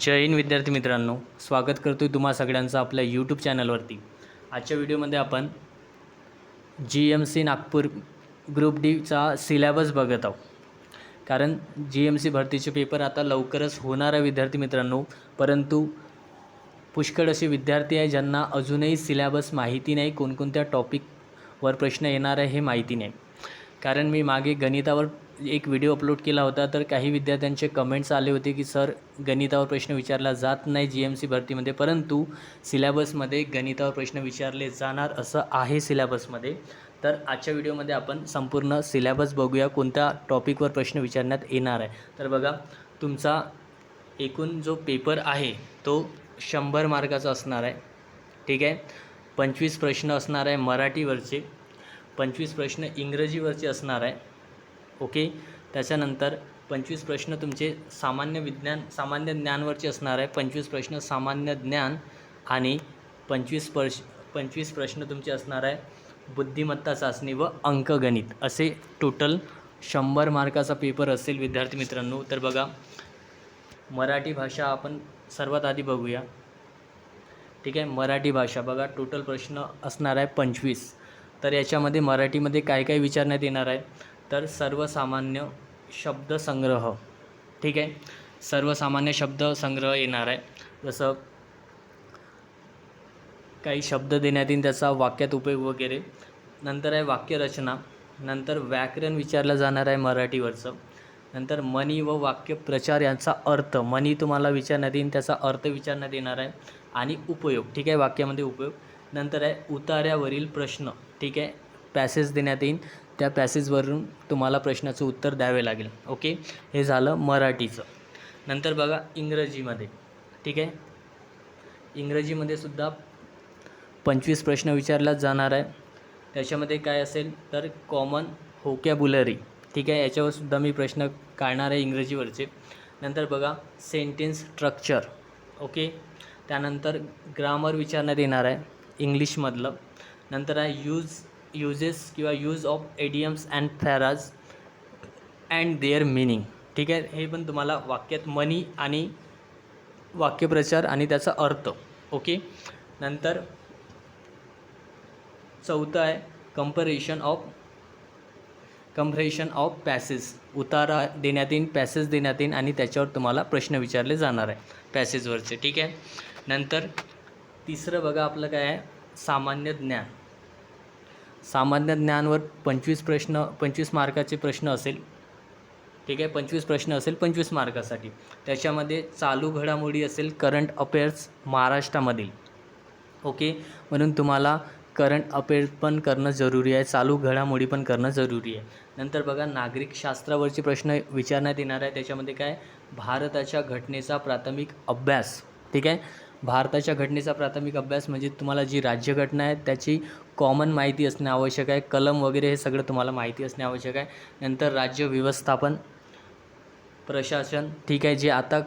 जय हिंद विद्यार्थी मित्रांनो. स्वागत करतो आहे तुम्हा सगळ्यांचं आपल्या यूट्यूब चॅनलवरती आजच्या व्हिडिओमध्ये आपण G M C Nagpur group डीचा सिलॅबस बघत आहोत. कारण जी एम सी भरतीचे पेपर आता लवकरच होणार आहे विद्यार्थी मित्रांनो. परंतु पुष्कळ असे विद्यार्थी आहे ज्यांना अजूनही सिलॅबस माहिती नाही कोणकोणत्या टॉपिकवर प्रश्न येणार आहे हे माहिती नाही. कारण मी मागे गणितावर एक व्हिडिओ अपलोड केला होता तर काही विद्यार्थ्यांचे कमेंट्स आले होते की सर गणितावर प्रश्न विचारला जात नाही जी एम सी भरतीमध्ये परंतु सिलॅबसमध्ये गणितावर प्रश्न विचारले जाणार असं आहे सिलॅबसमध्ये तर आजच्या व्हिडिओमध्ये आपण संपूर्ण सिलॅबस बघूया कोणत्या टॉपिकवर प्रश्न विचारण्यात येणार आहे. तर बघा तुमचा एकूण जो पेपर आहे तो शंभर मार्काचा असणार आहे. ठीक आहे? पंचवीस प्रश्न असणार आहे मराठीवरचे. पंचवीस प्रश्न इंग्रजीवरचे असणार आहे. ओके? त्याच्यानंतर पंचवीस प्रश्न तुमचे सामान्य विज्ञान सामान्य ज्ञानवरचे असणार आहे. पंचवीस प्रश्न सामान्य ज्ञान आणि पंचवीस पर्श पंचवीस प्रश्न तुमचे असणार आहे. बुद्धिमत्ता चाचणी व अंकगणित असे टोटल शंभर मार्काचा पेपर असेल विद्यार्थी मित्रांनो. तर बघा मराठी भाषा आपण सर्वात आधी बघूया. ठीक आहे? मराठी भाषा बघा टोटल प्रश्न असणार आहे पंचवीस. तर याच्यामध्ये मराठीमध्ये काय काय विचारण्यात येणार आहे? तर सर्वसामान्य शब्दसंग्रह ठीक आहे? सर्वसामान्य शब्दसंग्रह येणार आहे. जसं काही शब्द देण्यात येईल त्याचा वाक्यात उपयोग वगैरे. नंतर आहे वाक्यरचना. नंतर व्याकरण विचारलं जाणार आहे मराठीवरचं. नंतर मनी व वाक्यप्रचार यांचा अर्थ. मनी तुम्हाला विचारण्यात येईल त्याचा अर्थ विचारण्यात येणार आहे. आणि उपयोग. ठीक आहे? वाक्यामध्ये उपयोग. नंतर आहे उतार्यावरील प्रश्न. ठीक आहे? पॅसेज देण्यात येईल. त्या पॅसेजवरून तुम्हाला प्रश्नाचं उत्तर द्यावे लागेल. ओके हे झालं मराठीचं. नंतर बघा इंग्रजीमध्ये. ठीक आहे? इंग्रजीमध्ये सुद्धा पंचवीस प्रश्न विचारला जाणार आहे. त्याच्यामध्ये काय असेल तर कॉमन होकॅबुलरी ठीक आहे? याच्यावर सुद्धा मी प्रश्न काढणार आहे इंग्रजीवरचे. नंतर बघा सेंटेन्स स्ट्रक्चर ओके त्यानंतर ग्रामर विचारण्यात येणार आहे. इंग्लिशमधलं नंतर आहे यूज युजेस किंवा use of idioms and phrases and their meaning ठीक आहे? हे पण तुम्हाला वाक्यात मनी आणि वाक्यप्रचार आणि त्याचा अर्थ. ओके नंतर चौथं आहे comprehension of comprehension of passage उतारा देण्यात येईल पॅसेज देण्यात येईल आणि त्याच्यावर तुम्हाला प्रश्न विचारले जाणार आहे पॅसेजवरचे ठीक आहे? नंतर तिसरं बघा आपलं काय आहे? सामान्य ज्ञान. सामान्य ज्ञानवर पंचवीस प्रश्न पंचवीस मार्काचे प्रश्न असेल. ठीक आहे? पंचवीस प्रश्न असेल पंचवीस मार्कासाठी. त्याच्यामध्ये चालू घडामोडी असेल करंट अफेअर्स महाराष्ट्रामधील. ओके? म्हणून तुम्हाला करंट अफेअर पण करणं जरुरी आहे. चालू घडामोडी पण करणं जरुरी आहे. नंतर बघा नागरिक शास्त्रावरचे प्रश्न विचारण्यात येणार आहे. त्याच्यामध्ये काय? भारताच्या घटनेचा प्राथमिक अभ्यास. ठीक आहे? भारताच्या घटनेचा प्राथमिक अभ्यास म्हणजे तुम्हाला जी राज्यघटना आहे त्याची कॉमन माहिती असणे आवश्यक आहे. कलम वगैरे हे सगळं तुम्हाला माहिती असणे आवश्यक आहे. नंतर राज्य व्यवस्थापन प्रशासन ठीक आहे जे आता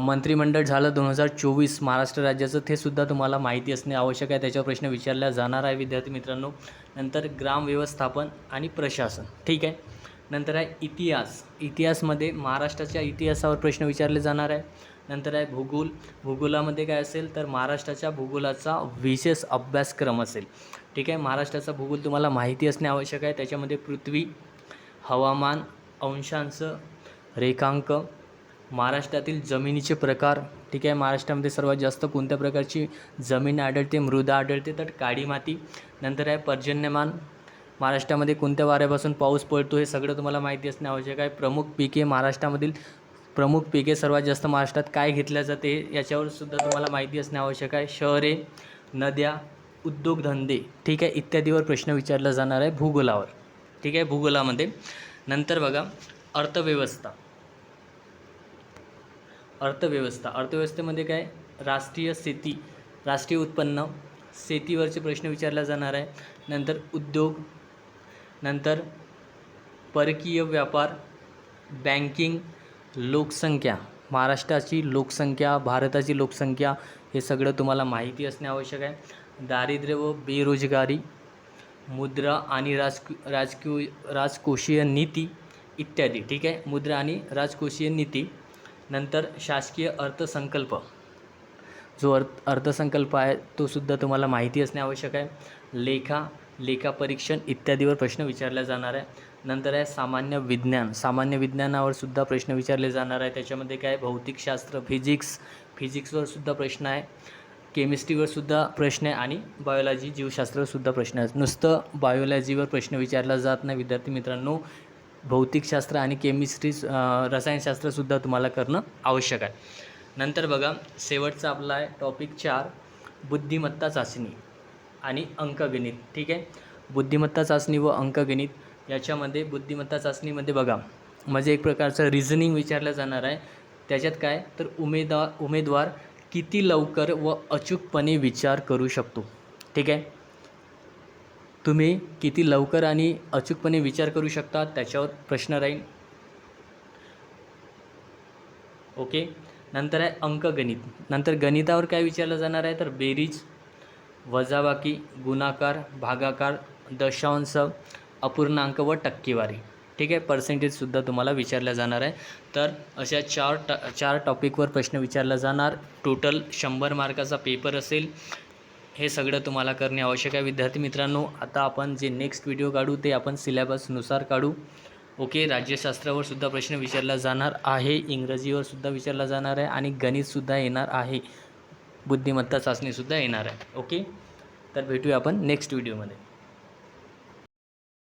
मंत्रिमंडळ झालं दोन हजार चोवीस महाराष्ट्र राज्याचं ते सुद्धा तुम्हाला माहिती असणे आवश्यक आहे. त्याच्यावर प्रश्न विचारला जाणार आहे विद्यार्थी मित्रांनो. नंतर ग्राम व्यवस्थापन आणि प्रशासन ठीक आहे? नंतर आहे इतिहास. इतिहासमध्ये महाराष्ट्राच्या इतिहासावर प्रश्न विचारले जाणार आहे. नंतर आहे भूगोल. भूगोलामध्ये काय असेल तर महाराष्ट्राच्या भूगोलाचा विशेष अभ्यासक्रम असेल. ठीक आहे? महाराष्ट्राचा भूगोल तुम्हाला माहिती असणे आवश्यक आहे. त्याच्यामध्ये पृथ्वी हवामान अंशांश रेखांक महाराष्ट्रातील जमिनीचे प्रकार. ठीक आहे? महाराष्ट्रामध्ये सर्वात जास्त कोणत्या प्रकारची जमीन आढळते? मृदा आढळते. तर काळी माती. नंतर आहे पर्जन्यमान. महाराष्ट्रामध्ये कोणत्या वाऱ्यापासून पाऊस पडतो हे सगळं तुम्हाला माहिती असणे आवश्यक आहे. प्रमुख पिके महाराष्ट्रामधील प्रमुख पिके सर्वात जास्त महाराष्ट्रात काय घेतल्या जाते याच्यावर सुद्धा तुम्हाला माहिती असणे आवश्यक आहे. शहरे नद्या उद्योगधंदे ठीक आहे इत्यादीवर प्रश्न विचारला जाणार आहे भूगोलावर. ठीक आहे भूगोलामध्ये. नंतर बघा अर्थव्यवस्था. अर्थव्यवस्था. अर्थव्यवस्थेमध्ये काय? राष्ट्रीय शेती राष्ट्रीय उत्पन्न. शेतीवरचे प्रश्न विचारला जाणार आहे. नंतर उद्योग नंतर परकीय व्यापार बँकिंग लोकसंख्या महाराष्ट्राची लोकसंख्या भारताची लोकसंख्या हे सगळं तुम्हाला माहिती असणे आवश्यक आहे. दारिद्र्य व बेरोजगारी मुद्रा आणि राजक राजकीय राजकोषीय नीती इत्यादी ठीक आहे? मुद्रा आणि राजकोषीय नीती. नंतर शासकीय अर्थसंकल्प. जो अर्थ अर्थसंकल्प आहे तो सुद्धा तुम्हाला माहिती असणे आवश्यक आहे. लेखा लेखापरीक्षण इत्यादीवर प्रश्न विचारला जाणार आहे. नंतर आहे सामान्य विज्ञान. सामान्य विज्ञानावर सुद्धा प्रश्न विचारले जाणार आहे. त्याच्यामध्ये काय भौतिकशास्त्र फिजिक्स फिजिक्सवर सुद्धा प्रश्न आहे. केमिस्ट्रीवर सुद्धा प्रश्न आहे आणि बायोलॉजी जीवशास्त्रावर सुद्धा प्रश्न आहे. नुसतं बायोलॉजीवर प्रश्न विचारला जात नाही विद्यार्थी मित्रांनो. भौतिकशास्त्र आणि केमिस्ट्री रसायनशास्त्रसुद्धा तुम्हाला करणं आवश्यक आहे. नंतर बघा शेवटचा आपला आहे टॉपिक चार बुद्धिमत्ता चाचणी. आणि अंकगणित ठीक आहे? बुद्धिमत्ता चाचणी व अंकगणित याच्यामध्ये बुद्धिमत्ता चाचणीमध्ये बघा म्हणजे एक प्रकारचं रिझनिंग विचारलं जाणार आहे. त्याच्यात काय? तर उमेदवार उमेदवार किती लवकर व अचूकपणे विचार करू शकतो ठीक आहे? तुम्ही किती लवकर आणि अचूकपणे विचार करू शकता त्याच्यावर प्रश्न राहील. ओके? नंतर आहे अंकगणित. नंतर गणितावर काय विचारलं जाणार आहे? तर बेरीज वजाबाकी गुणाकार भागाकार दशांश अपूर्णांक व टक्केवारी. ठीक आहे? पर्सेंटेजसुद्धा तुम्हाला विचारल्या जाणार आहे. तर अशा चार ट चार टॉपिकवर प्रश्न विचारला जाणार. टोटल शंभर मार्काचा पेपर असेल. हे सगळं तुम्हाला करणे आवश्यक आहे. विद्यार्थी मित्रांनो आता आपण जे नेक्स्ट व्हिडिओ काढू ते आपण सिलेबसनुसार काढू. ओके राज्यशास्त्रावर सुद्धा प्रश्न विचारला जाणार आहे. इंग्रजीवर सुद्धा विचारला जाणार आहे. आणि गणितसुद्धा येणार आहे. बुद्धिमत्ता चाचणीसुद्धा येणार आहे. ओके? तर भेटूया आपण नेक्स्ट व्हिडिओमध्ये